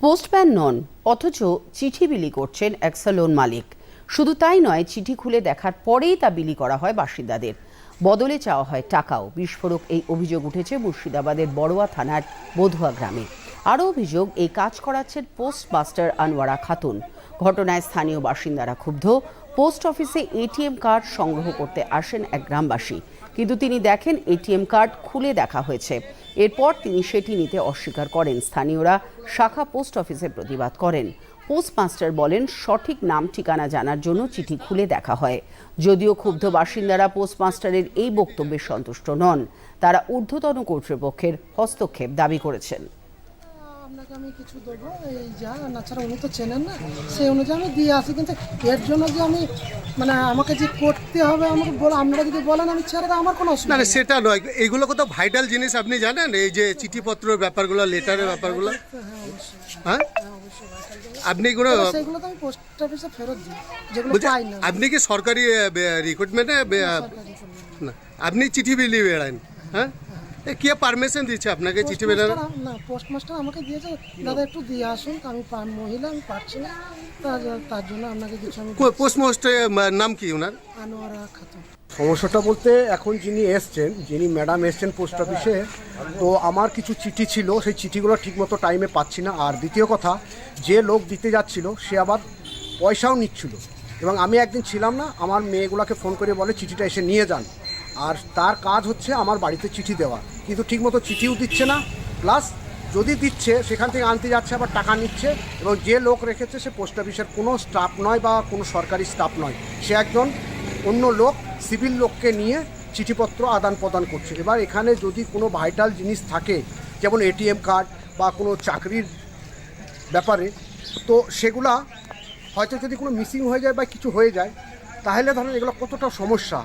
Postman নন, অথচ চিঠি বিলি করছেন এক স্যালুন মালিক। শুধু তাই নয়, চিঠি খুলে দেখার পরেই তা বিলি করা হয় বাসিন্দাদের। বদলে চাওয়া হয় টাকাও। বিস্ফোরক এই অভিযোগ উঠেছে মুর্শিদাবাদের বড়ুয়া থানার বধুয়া গ্রামে। আরও অভিযোগ, এই কাজ করাচ্ছেন পোস্ট মাস্টার আনোয়ারা খাতুন। ঘটনায় স্থানীয় বাসিন্দারা ক্ষুব্ধ। পোস্ট অফিসে এটিএম কার্ড সংগ্রহ করতে আসেন এক গ্রামবাসী। কিন্তু তিনি দেখেন এটিএম কার্ড খুলে দেখা হয়েছে। এরপর তিনি সেটি নিতে অস্বীকার করেন। স্থানীয়রা শাখা পোস্ট অফিসে প্রতিবাদ করেন। পোস্টমাস্টার বলেন, সঠিক নাম, ঠিকানা জানার জন্য চিঠি খুলে দেখা হয়। যদিও ক্ষুব্ধ বাসিন্দারা পোস্টমাস্টারের এই বক্তব্যে সন্তুষ্ট নন। তারা ঊর্ধ্বতন কর্তৃপক্ষের হস্তক্ষেপ দাবি করেছেন। আপনাকে আমি কিছু দেবো। এই যা না ছাড়া উনি তো চেনেন না। সেই অনুযায়ী আমি দিয়ে আসি। কিন্তু এর জন্য যে আমি মানে আমাকে যে করতে হবে আমাকে বলে আপনারা যদি বলেন আমি ছেড়ে আমার কোনো অসুবিধা না নেই। সেটা নয়। এইগুলো কত ভাইটাল জিনিস আপনি জানেন? এই যে চিঠিপত্রের ব্যাপারগুলো লেটারের ব্যাপারগুলো? হ্যাঁ আপনি কোনো সেগুলো তো আমি পোস্ট অফিসে ফেরত দিই যেগুলো পাই না। আপনি কি সরকারি রিক্রুটমেন্টে না আপনি চিঠি বিলি বেড়ান হ্যাঁ? কে পারমিশন দিচ্ছে আপনাকে চিঠি পোস্টমাস্টার- না পোস্টমাস্টার আমাকে দিয়েছে দাদা একটু দিয়ে আসুন আমি মহিলা আমি পারছি না। তার- তার জন্য আপনাকে কিছু আমি পোস্টমাস্টার নাম কি ওনার আনোয়ারা খাতুন। সমস্যাটা বলতে এখন যিনি এসছেন যিনি ম্যাডাম এসছেন পোস্ট অফিসে তো আমার কিছু চিঠি ছিল সেই চিঠিগুলো ঠিকমতো টাইমে পাচ্ছি না। আর দ্বিতীয় কথা যে লোক দিতে যাচ্ছিল সে আবার পয়সাও নিচ্ছিল। এবং আমি একদিন ছিলাম না আমার মেয়েগুলোকে ফোন করে বলে চিঠিটা এসে নিয়ে যান। আর তার কাজ হচ্ছে আমার বাড়িতে চিঠি দেওয়া। কিন্তু ঠিকমতো চিঠিও দিচ্ছে না। প্লাস যদি দিচ্ছে, সেখান থেকে আনতে যাচ্ছে, আবার টাকা নিচ্ছে এবং যে লোক রেখেছে, সে পোস্ট অফিসের কোনো স্টাফ নয় বা কোনো সরকারি স্টাফ নয়। সে একজন অন্য লোক, সিভিল লোককে নিয়ে চিঠিপত্র আদান প্রদান করছে। এবার এখানে যদি কোনো ভাইটাল জিনিস থাকে, যেমন এটিএম কার্ড বা কোনো চাকরির ব্যাপারে, তো সেগুলা হয়তো যদি কোনো মিসিং হয়ে যায় বা কিছু হয়ে যায়, তাহলে ধরেন এগুলো কতটা সমস্যা?